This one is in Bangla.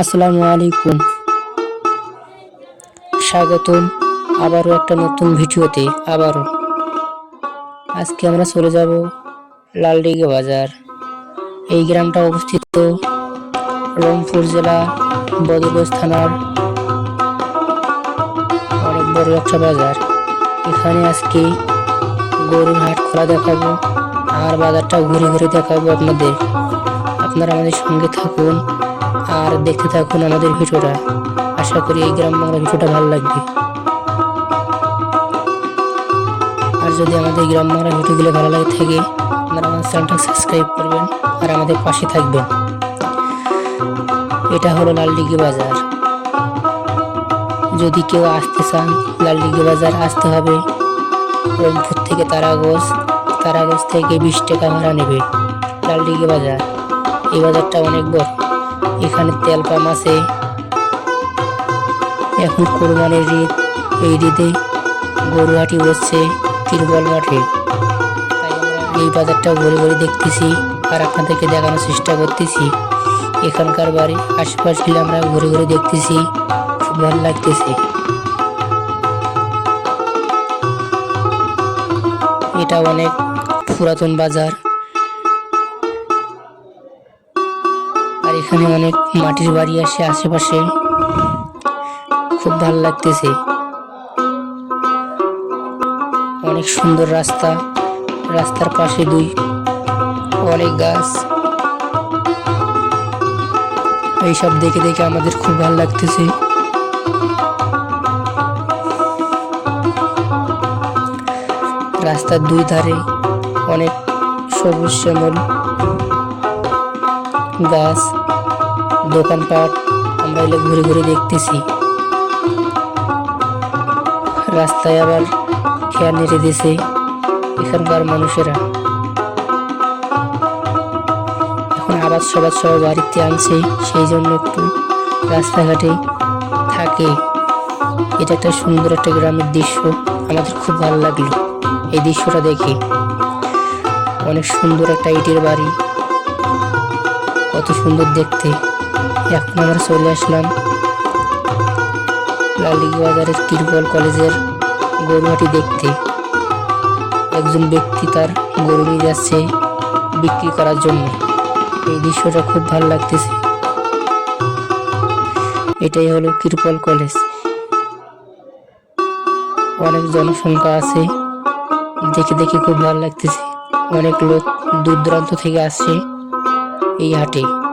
আসসালামু আলাইকুম। স্বাগতম আবারও একটা নতুন ভিডিওতে, আবারও। আজকে আমরা চলে যাব লালডিগে বাজার। এই গ্রামটা অবস্থিত রংপুর জেলা বদরগঞ্জ থানার অনেক বড় একটা বাজার। এখানে আজকে গরুর হাট খোলা দেখাবো, আর বাজারটা ঘুরে ঘুরে দেখাবো আপনাদের। আপনারা আমাদের সঙ্গে থাকুন আর দেখতে থাকুন আমাদের ভিডিওটা। আশা করি এই গ্রাম বাংলা ভিডিওটা ভালো লাগবে। আর যদি আমাদের গ্রাম বাংলা ভিডিওগুলো ভালো লাগে থাকে, আপনারা আমাদের চ্যানেলটা সাবস্ক্রাইব করবেন আর আমাদের পাশে থাকবেন। এটা হলো লালডিগি বাজার। যদি কেউ আসতে চান, লালডিগি বাজার আসতে হবে। রংপুর থেকে তারাগঞ্জ তারাগঞ্জ থেকে বিশ টাকা ভাড়া নেবে। লালডিগি বাজার। এই বাজারটা অনেক বড়। এখানে তেল পাম্প আছে। এখন কোরবানির ঈদ, এই ঈদে গরুহাটি বসছে তিরবল মাঠে। এই বাজারটা ঘুরে ঘুরে দেখতেছি আর আপনাদেরকে দেখানোর চেষ্টা করতেছি। এখানকার বাড়ি আশেপাশে আমরা ঘুরে ঘুরে দেখতেছি, খুব ভালো লাগতেছে। এটা অনেক পুরাতন বাজার। এখানে অনেক মাটির বাড়ি আছে আশেপাশে। খুব ভালো লাগতেছে। অনেক সুন্দর রাস্তা। রাস্তার পাশে দুই অনেক গাছ। এইসব দেখে দেখে আমাদের খুব ভালো লাগতেছে। রাস্তার দুই ধারে অনেক সবুজ শ্যামল গাছ। দোকানপাট, আমরা এলে ঘুরে ঘুরে দেখতেছি। রাস্তায় আবার খেয়াল নেড়ে দিছে এখানকার মানুষেরা। এখন আবার সবার সবার বাড়িতে আনছে, সেই জন্য একটু রাস্তাঘাটে থাকে। এটা একটা সুন্দর একটা গ্রামের দৃশ্য, আমাদের খুব ভালো লাগল এই দৃশ্যটা দেখে। অনেক সুন্দর একটা ইটের বাড়ি কত সুন্দর দেখতে। এখন আমরা চলে আসলাম। লালদিঘি বাজারের তিরপল কলেজের গরুহাটি দেখতে। একজন ব্যক্তি তার গরু নিয়ে যাচ্ছে বিক্রি করার জন্য। এই দৃশ্যটা খুব ভালো লাগতেছে। এটাই হলো কিরপল কলেজ। অনেক জনসংখ্যা আছে। দেখে দেখে খুব ভালো লাগতেছে। অনেক লোক দূর দূরান্ত থেকে আসছে। এই হাটে।